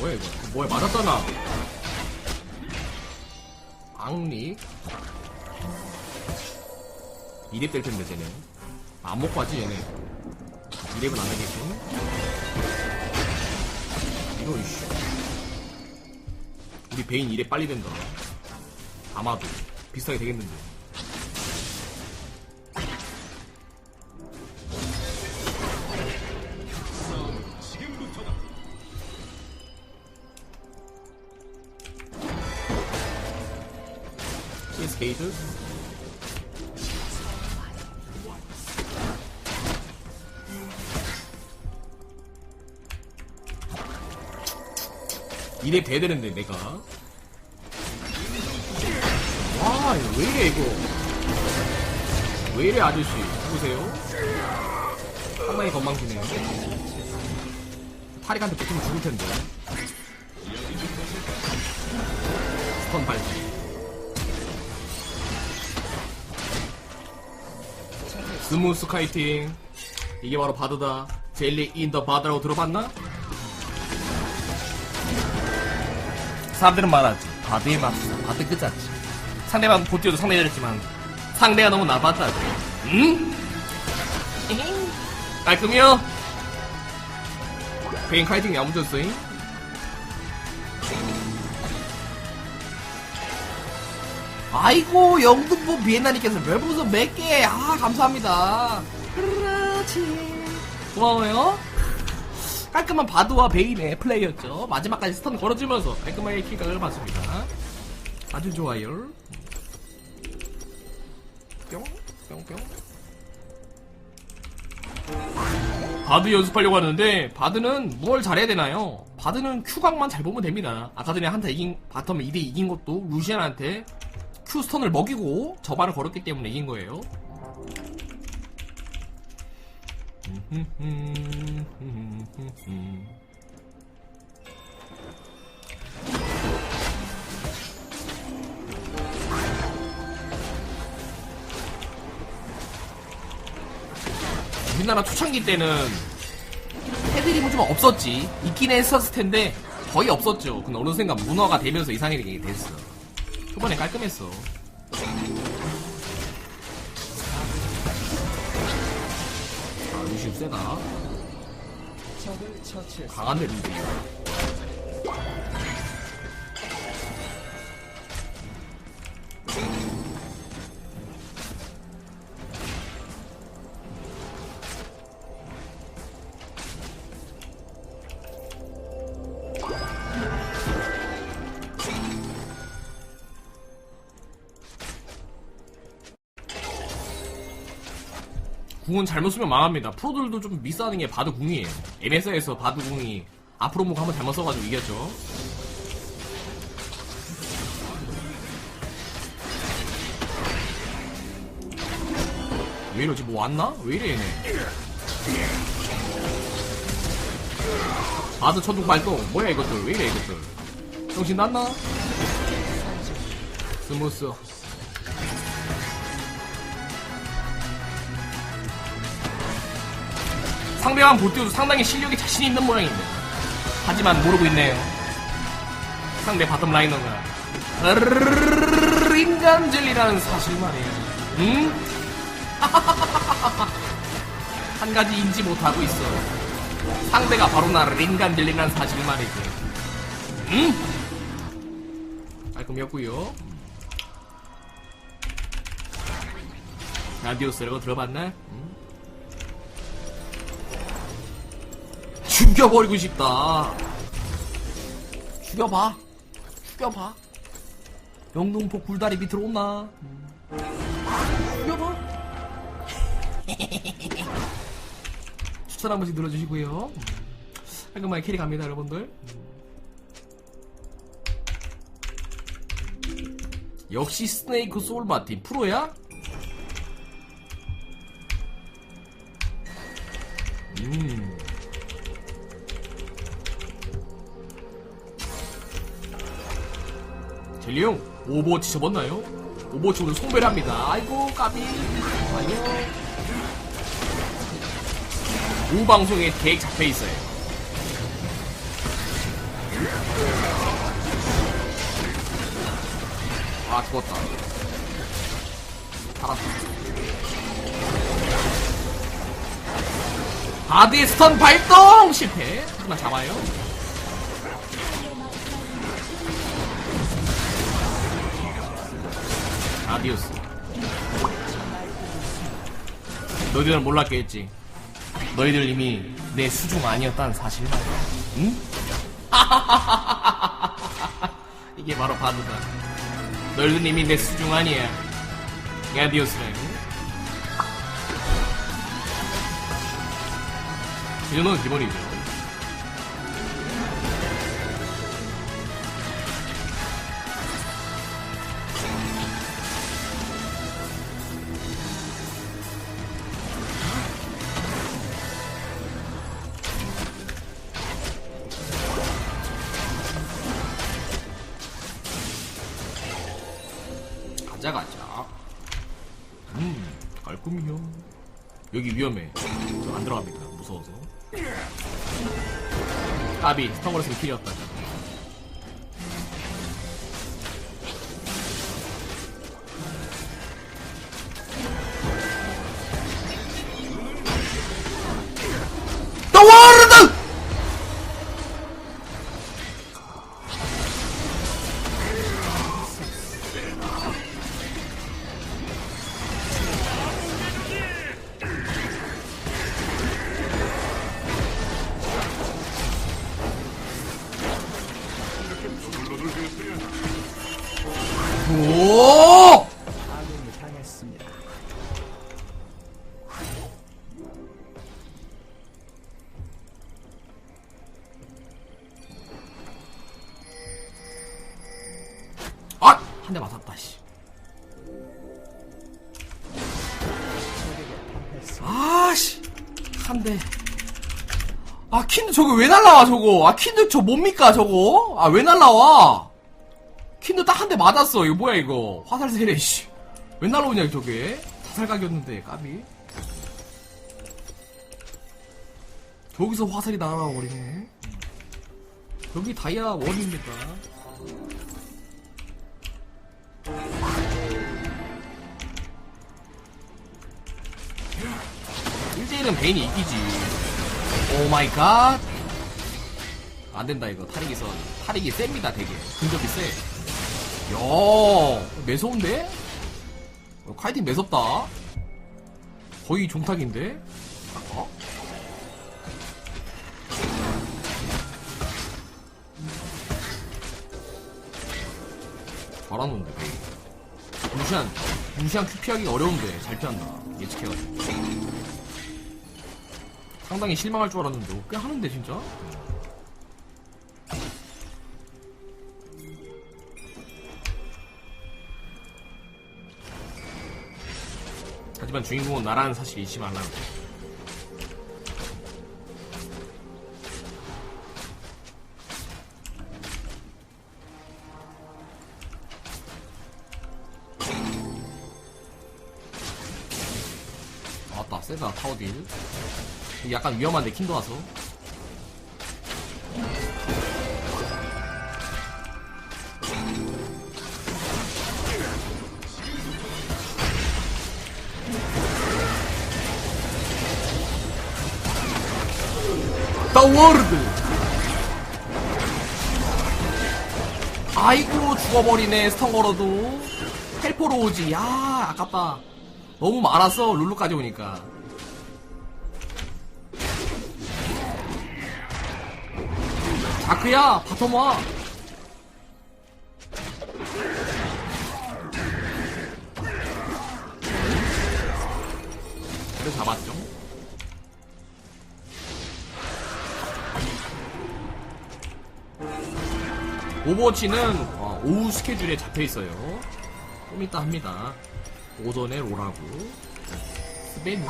뭐야 이거? 뭐야 맞았잖아. 악리. 2렙 될 텐데 쟤네. 안 먹고 하지 얘네. 2렙은 안 하겠지? 이거 이씨. 우리 베인 2렙 빨리 된다. 아마도. 비슷하게 되겠는데 게이드? 이래 돼야 되는데 내가. 와 이거 왜 이래 이거? 왜 이래 아저씨? 누구세요? 상당히 건방지네요. 파리한테 붙으면 죽을 텐데. 스턴 발기 스무스 카이팅. 이게 바로 바드다. 젤리 인 더 바드라고 들어봤나? 사람들은 말하지. 바드의 맙시다 바드 끝자지 상대방 보티어도 상당히 잘했지만 상대가 너무 나빴다고 응? 깔끔이요. 베인 카이팅 야무졌어잉 아이고 영등포 비엔나님께서 별풍선 몇 개? 아 감사합니다. 그렇지. 고마워요. 깔끔한 바드와 베인의 플레이였죠. 마지막까지 스턴 걸어주면서 깔끔하게 킬각을 봤습니다. 아주 좋아요. 뿅, 뿅, 뿅. 바드 연습하려고 하는데 바드는 뭘 잘해야 되나요? 바드는 큐각만 잘 보면 됩니다. 아까 전에 한타 이긴 바텀 2대 이긴 것도 루시안한테 큐 스턴을 먹이고 저반을 걸었기 때문에 이긴 거예요. 우리나라 초창기 때는 해드림은 좀 없었지. 있긴 했었을 텐데 거의 없었죠. 근데 어느 순간 문화가 되면서 이상하게 됐어. 초반에 깔끔했어. 아, 루시우 세다. 강한데, 루시우. 궁은 잘못 쓰면 망합니다. 프로들도 좀 미스하는 게 바드 궁이에요. MS에서 바드 궁이 앞으로 목 한번 잘못 써가지고 이겼죠. 왜 이러지? 뭐 왔나? 왜 이래 얘네? 바드 천둥 발동 뭐야 이것들 왜 이래 이것들 정신 났나? 스무스 상대방 보티오도 상당히 실력이 자신 있는 모양인데 하지만 모르고 있네요 상대 바텀 라이너가 인간젤리라는 사실 말이에요 응? 한 가지 인지 못하고 있어 상대가 바로 나를 인간젤리라는 사실 말이지 응? 깔끔이었구요 라디오스라고 들어봤나? 응? 죽여버리고 싶다. 죽여봐. 죽여봐. 영등포 굴다리 밑으로 온나? 죽여봐. 추천 한 번씩 눌러주시고요. 깔끔하게 캐리 갑니다, 여러분들. 역시 스네이크 소울마틴 프로야? 음. 형, 오버워치 접었나요? 오버워치 오늘 송배를 합니다. 아이고, 까비. 아니요. 오방송에 계획 잡혀 있어요. 아 죽었다 살았다 바디 스턴 발동 실패 하나 잡아요 아디오스. 너희들은 몰랐겠지. 너희들 이미 내 수중 아니었다는 사실 응? 이게 바로 바드다. 너희들은 이미 내 수중 아니야. 아디오스라고 이 정도는 기본이죠 가자 가자 음 깔끔이요. 여기 위험해. 저 안 들어갑니다. 무서워서. 까비 스턴거렸으면 킬이었다. 더워 한 대 맞았다 씨. 아씨 한 대. 아 킨드 저거 왜 날라와 저거? 아 킨드 저 뭡니까 저거? 아 왜 날라와? 킨드 딱 한 대 맞았어 이거 뭐야 이거? 화살 세례 씨. 왜 날라오냐 저게? 자살각이었는데 까비. 여기서 화살이 날아가 버리네. 여기 다이아 원입니다. 1대1은 베인이 이기지. 오 마이 갓. 안 된다, 이거. 탈이기 선 탈이기 셉니다, 되게. 근접이 세. 야 매서운데? 어, 카이팅 매섭다. 거의 종탁인데? 어? 잘하는데, 베인. 무시한, 무시한 큐 피하기 어려운데, 잘 피한다. 예측해가지고. 상당히 실망할 줄 알았는데, 어, 꽤 하는데, 진짜? 하지만 주인공은 나라는 사실을 잊지 말라는 거. 아따 세다 타워딜 약간 위험한데 킨도 와서 더 워드 아이고 죽어버리네 스턴 걸어도. 헬포로 오지. 야 아깝다. 너무 많았어 룰루까지 오니까 자크야 바텀 와 그래 잡았죠 오버워치는 어, 오후 스케줄에 잡혀 있어요. 좀 이따 합니다. 오전에 롤하고 스페인.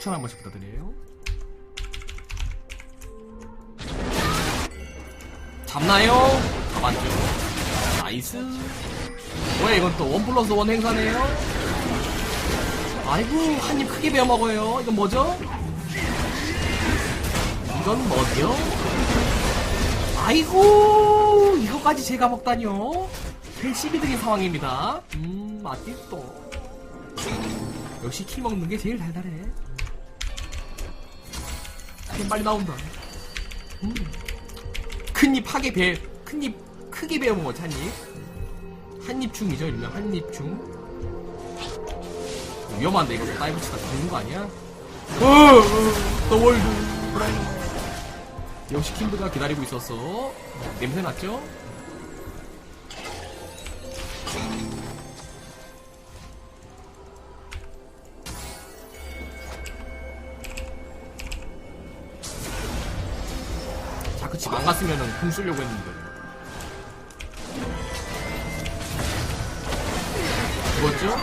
추천 한 번씩 부탁드려요. 잡나요? 잡았죠. 나이스. 뭐야 이건 또 원 플러스 원 행사네요. 아이고 한 입 크게 베어 먹어요. 이건 뭐죠? 이건 뭐죠? 아이고 이거까지 제가 먹다니요. 개시비 드린 상황입니다. 음 맛있어. 역시 키 먹는 게 제일 달달해. 캔 빨리 나온다. 음. 큰입 하게 배, 큰입 크게 베어 먹었지 한 입. 한입충이죠 일명 한입충. 위험한데 이거 다이브 치다 죽는 거 아니야? 어, 어, 더 월드. 역시 킨드가 기다리고 있었어. 냄새 났죠? 그치, 망갔으면은 궁 쓰려고 했는데. 죽었죠?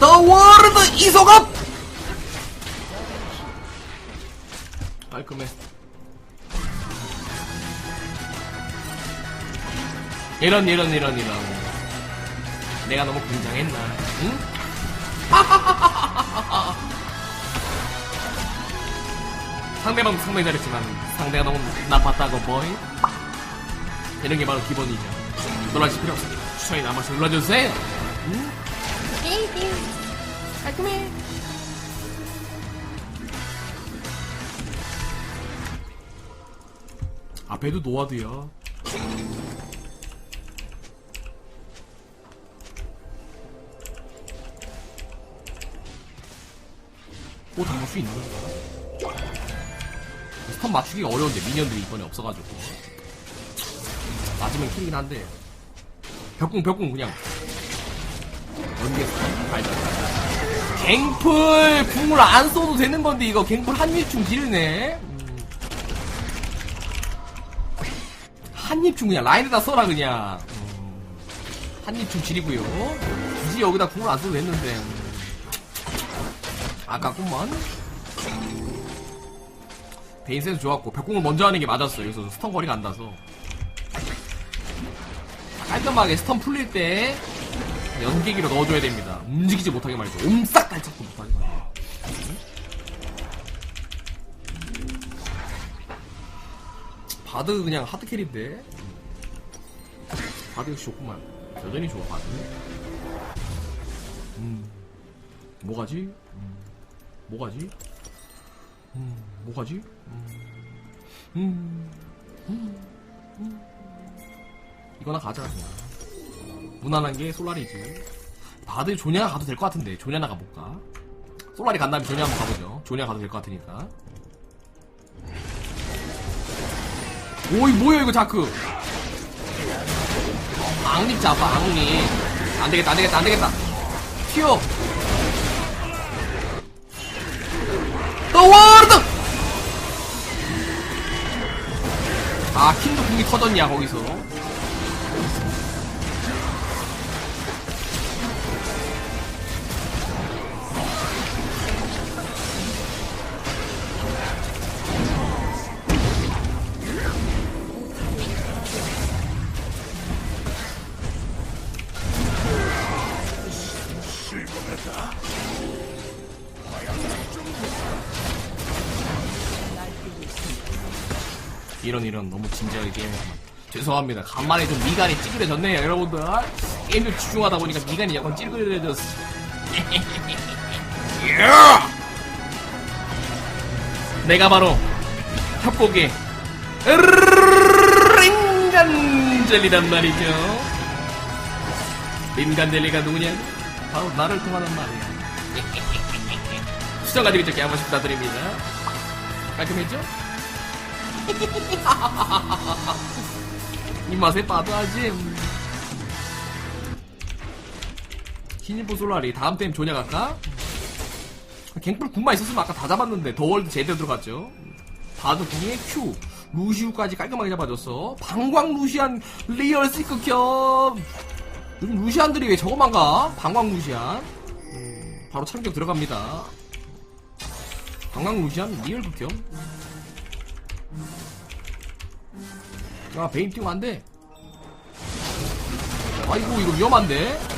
더 월드 이소갑! 깔끔해. 이런, 이런, 이런, 이런. 내가 너무 긴장했나, 응? 상대방 상당히 잘했지만 상대가 너무 나빴다고 보이 이런 게 바로 기본이죠. 놀라실 필요 없습니다. 추천이 남아서 눌러주세요. 응? 깔끔해 앞에도 노아드야 또 담을 수 있는 건가? 스턴 맞추기가 어려운데 미니언들이 이번에 없어가지고. 맞으면 킬이긴 한데. 벽궁 벽궁 그냥. 연계 스턴 알죠 갱플! 궁을 안 써도 되는 건데 이거 갱플 한입충 지르네. 음. 한입충 그냥 라인에다 써라 그냥. 음. 한입충 지리고요. 굳이 여기다 궁을 안 써도 됐는데. 음. 아깝구먼 베인 센스 좋았고 벽공을 먼저 하는 게 맞았어요. 그래서 스턴 거리가 안 나서 깔끔하게 스턴 풀릴 때 연기기로 넣어줘야 됩니다. 움직이지 못하게 말이죠. 옴싹달싹도 못하게 말이죠. 바드 그냥 하드 캐리인데 바드 역시 좋구만. 여전히 좋아 바드. 음 뭐가지? 음, 뭐가지? 음, 뭐가지? 음, 음, 음, 음. 이거나 가자, 그냥. 무난한 게 솔라리지. 다들 조냐 가도 될 것 같은데, 조냐나 가볼까? 솔라리 간 다음에 조냐 한번 가보죠. 조냐 가도 될 것 같으니까. 오이, 뭐야, 이거 자크. 앙립 잡아, 앙립. 안 되겠다, 안 되겠다, 안 되겠다. 튀어! 더 월드! 아, 킹도 궁이 터졌냐, 거기서. 이런 이런 너무 진지하게 게임하면 죄송합니다. 간만에 좀 미간이 찌그러졌네요, 여러분들. 게임 좀 집중하다 보니까 미간이 약간 찌그러졌어. 야! 내가 바로 협곡의 린간젤리란 말이죠. 린간젤리가 누구냐? 바로 나를 통하는 말이야. 수정가 드리죠, 한 번씩 부탁드립니다. 깔끔했죠? 이 맛에 빠져야지. 신일보 솔라리 다음 템 조냐 갈까? 갱플 군만 있었으면 아까 다 잡았는데 더월드 제대로 들어갔죠. 바드 궁에 Q 루시우까지 깔끔하게 잡아줬어. 방광 루시안 리얼 시크 겸 요즘 루시안들이 왜 저거만 가? 방광 루시안 음, 바로 참격 들어갑니다. 방광 루시안 리얼 극혐 아 베인 띵 안돼 아이고 이거 위험한데